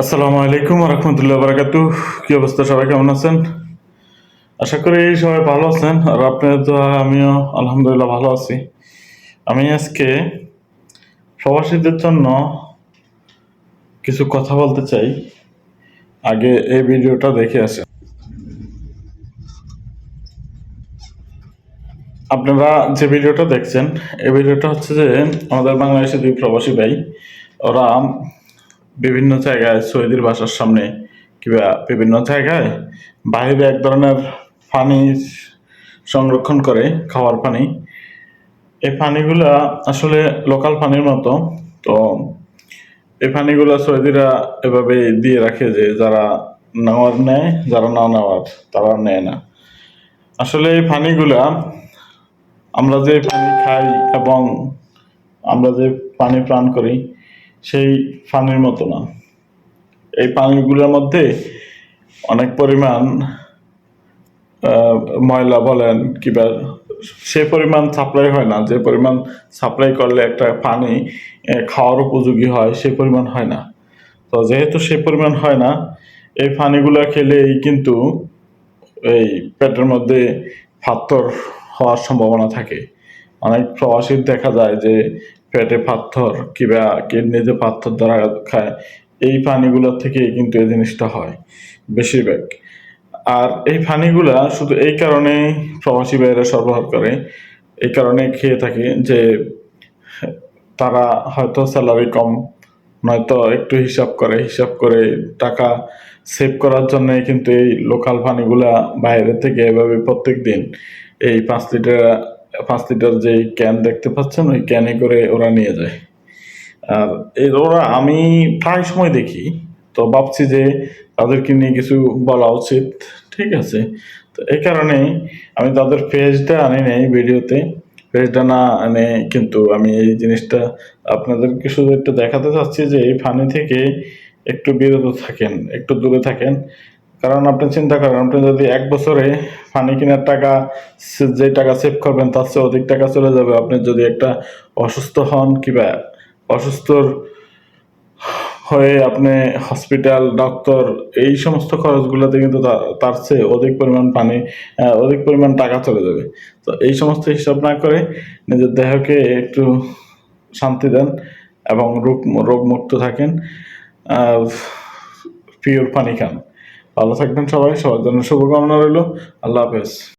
আসসালামু আলাইকুম রহমতুল্লাহ বারাকাতু কি অবস্থা? সবাই কেমন আছেন? আশা করি সবাই ভালো আছেন। আর আপনার তো আমিও আলহামদুলিল্লাহ ভালো আছি। আমি আজকে প্রবাসীদের জন্য কিছু কথা বলতে চাই। আগে এই ভিডিওটা দেখে আসেন আপনারা যে ভিডিওটা দেখছেন, এই ভিডিওটা হচ্ছে যে আমাদের বাংলাদেশের দুই প্রবাসী ভাই, ওরা বিভিন্ন জায়গায় সৌদির বাসার সামনে কিংবা বিভিন্ন জায়গায় বাইরে এক ধরনের পানি সংরক্ষণ করে খাওয়ার পানি। এই পানিগুলা আসলে লোকাল পানির মতো। তো এই পানিগুলা সৌদিরা এভাবে দিয়ে রাখে যে যারা নেওয়ার নেয়, যারা না নেওয়ার তারা নেয় না। আসলে এই পানিগুলা আমরা যে পানি খাই এবং আমরা যে পানি পান করি সেই পানির মতো না। এই পানিগুলোর মধ্যে অনেক পরিমাণ ময়লা বলেন কিংবা সে পরিমাণ সাপ্লাই হয় না। যে পরিমাণ সাপ্লাই করলে একটা পানি খাওয়ার উপযোগী হয়, সে পরিমাণ হয় না। তো যেহেতু সে পরিমাণ হয় না, এই পানিগুলো খেলেই কিন্তু এই পেটের মধ্যে পাথর হওয়ার সম্ভাবনা থাকে। অনেক প্রবাসীর দেখা যায় যে পেটে পাথর কিংবা কিডনিতে পাথর ধরা খায়, এই পানিগুলোর থেকেই কিন্তু এই জিনিসটা হয়, বেশিরভাগ। আর এই পানিগুলা শুধু এই কারণে প্রবাসী বাইরে সরবরাহ করে, এই কারণে খেয়ে থাকে যে তারা হয়তো স্যালারি কম, নয়তো একটু হিসাব করে হিসাব করে টাকা সেভ করার জন্য কিন্তু এই লোকাল পানিগুলা বাইরে থেকে এভাবে প্রত্যেক দিন এই পাঁচ লিটার পাঁচ লিটার যে ক্যান দেখতে পাচ্ছেন, ওই ক্যানে করে ওরা নিয়ে যায়। আর এর ওরা আমি প্রায় সময় দেখি, তো ভাবছি যে তাদেরকে নিয়ে কিছু বলা উচিত, ঠিক আছে? তো এই কারণে আমি তাদের পেজটা আনি নাই ভিডিওতে। পেজটা না আনে কিন্তু আমি এই জিনিসটা আপনাদেরকে শুধু একটু দেখাতে চাচ্ছি যে এই ফানি থেকে একটু বিরত থাকেন, একটু দূরে থাকেন। কারণ আপনি চিন্তা করেন, আপনি যদি এক বছরে পানি কেনার টাকা যে টাকা সেভ করবেন, তার চেয়ে অধিক টাকা চলে যাবে। আপনি যদি একটা অসুস্থ হন কিংবা অসুস্থর হয়ে আপনি হসপিটাল ডক্টর এই সমস্ত খরচগুলোতে কিন্তু তার চেয়ে অধিক পরিমাণ পানি অধিক পরিমাণ টাকা চলে যাবে। তো এই সমস্ত হিসাব না করে নিজের দেহকে একটু শান্তি দেন এবং রোগ, রোগমুক্ত থাকেন পিওর পানি খান। ভালো থাকবেন সবাই সবার জন্য শুভকামনা রইল। আল্লাহ হাফেজ।